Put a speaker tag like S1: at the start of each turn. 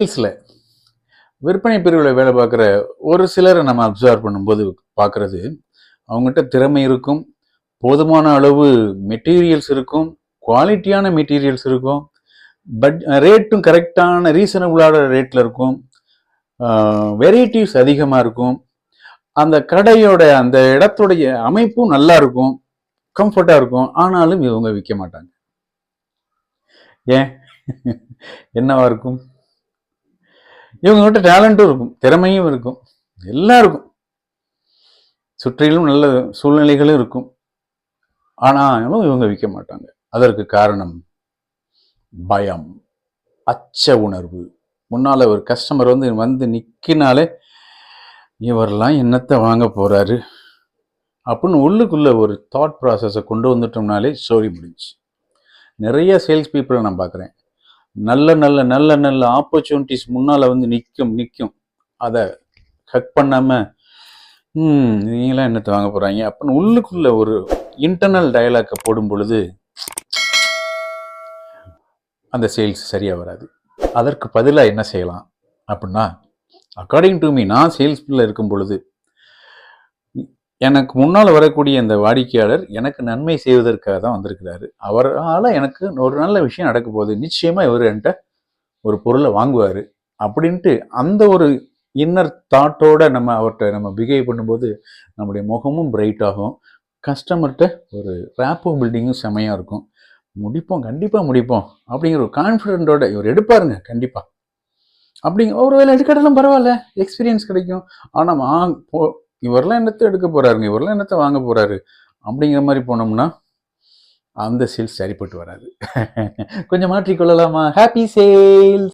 S1: சேல்ஸில் விற்பனை பிரிவில் வேலை பார்க்குற ஒரு சிலரை நம்ம அப்சர்வ் பண்ணும்போது பார்க்குறது அவங்ககிட்ட திறமை இருக்கும் போதுமான அளவு மெட்டீரியல்ஸ் இருக்கும் குவாலிட்டியான மெட்டீரியல்ஸ் இருக்கும் பட் ரேட்டும் கரெக்டான ரீசனபுளான ரேட்டில் இருக்கும் வெரைட்டிஸ் அதிகமாக இருக்கும் அந்த கடையோட அந்த இடத்துடைய அமைப்பும் நல்லா இருக்கும் கம்ஃபர்ட்டாக இருக்கும் ஆனாலும் இவங்க விற்க மாட்டாங்க. ஏன்? என்னவா இருக்கும்? இவங்ககிட்ட டேலண்ட்டும் இருக்கும். திறமையும் இருக்கும். எல்லாம் இருக்கும் சுற்றிலும் நல்ல சூழ்நிலைகளும் இருக்கும். ஆனாலும் இவங்க விற்க மாட்டாங்க. அதற்கு காரணம் பயம் அச்ச உணர்வு. முன்னால் ஒரு கஸ்டமர் வந்து வந்து நிற்கினாலே இவரெல்லாம் என்னத்தை வாங்க போகிறாரு அப்படின்னு உள்ளுக்குள்ளே ஒரு தாட் ப்ராசஸை கொண்டு வந்துட்டோம்னாலே ஸ்டோரி முடிஞ்சு நிறைய சேல்ஸ் பீப்புளை நான் பார்க்குறேன். நல்ல நல்ல நல்ல நல்ல ஆப்பர்ச்சுனிட்டிஸ் முன்னால் வந்து நிற்கும் நிற்கும் அதை ஹக் பண்ணாமல் நீங்களாம் என்னத்தை வாங்க போகிறாங்க அப்படின்னு உள்ளுக்குள்ள ஒரு இன்டர்னல் டயலாக்கை போடும் பொழுது அந்த சேல்ஸ் சரியாக வராது. அதற்கு பதிலாக என்ன செய்யலாம்? அப்படின்னா அக்கார்டிங் டு மீ நான் சேல்ஸ் இருக்கும் பொழுது எனக்கு முன்னால் வரக்கூடிய இந்த வாடிக்கையாளர் எனக்கு நன்மை செய்வதற்காக தான் வந்திருக்கிறாரு. அவரால் எனக்கு ஒரு நல்ல விஷயம் நடக்க போகுது. நிச்சயமாக இவர் என்கிட்ட ஒரு பொருளை வாங்குவார். அப்படின்ட்டு அந்த ஒரு இன்னர் தாட்டோட நம்ம அவர்கிட்ட நம்ம பிஹேவ் பண்ணும்போது நம்முடைய முகமும் பிரைட் ஆகும். கஸ்டமர்கிட்ட ஒரு ரேப்போ பில்டிங்கும் செமையாக இருக்கும். முடிப்போம் கண்டிப்பாக முடிப்போம். அப்படிங்கிற ஒரு கான்ஃபிடென்ட்டோட இவர் எடுப்பாருங்க கண்டிப்பாக அப்படிங்க ஒரு வேலை எடுக்கட்டாலும் பரவாயில்ல. எக்ஸ்பீரியன்ஸ் கிடைக்கும். ஆனால் போ இவரெல்லாம் என்னத்தை எடுக்க போகிறாருங்க இவரெல்லாம் என்னத்தை வாங்க போறாரு? அப்படிங்கிற மாதிரி போனோம்னா அந்த சேல்ஸ் சரிப்பட்டு வராது. கொஞ்சம் மாற்றிக்கொள்ளலாமா ஹாப்பி சேல்ஸ்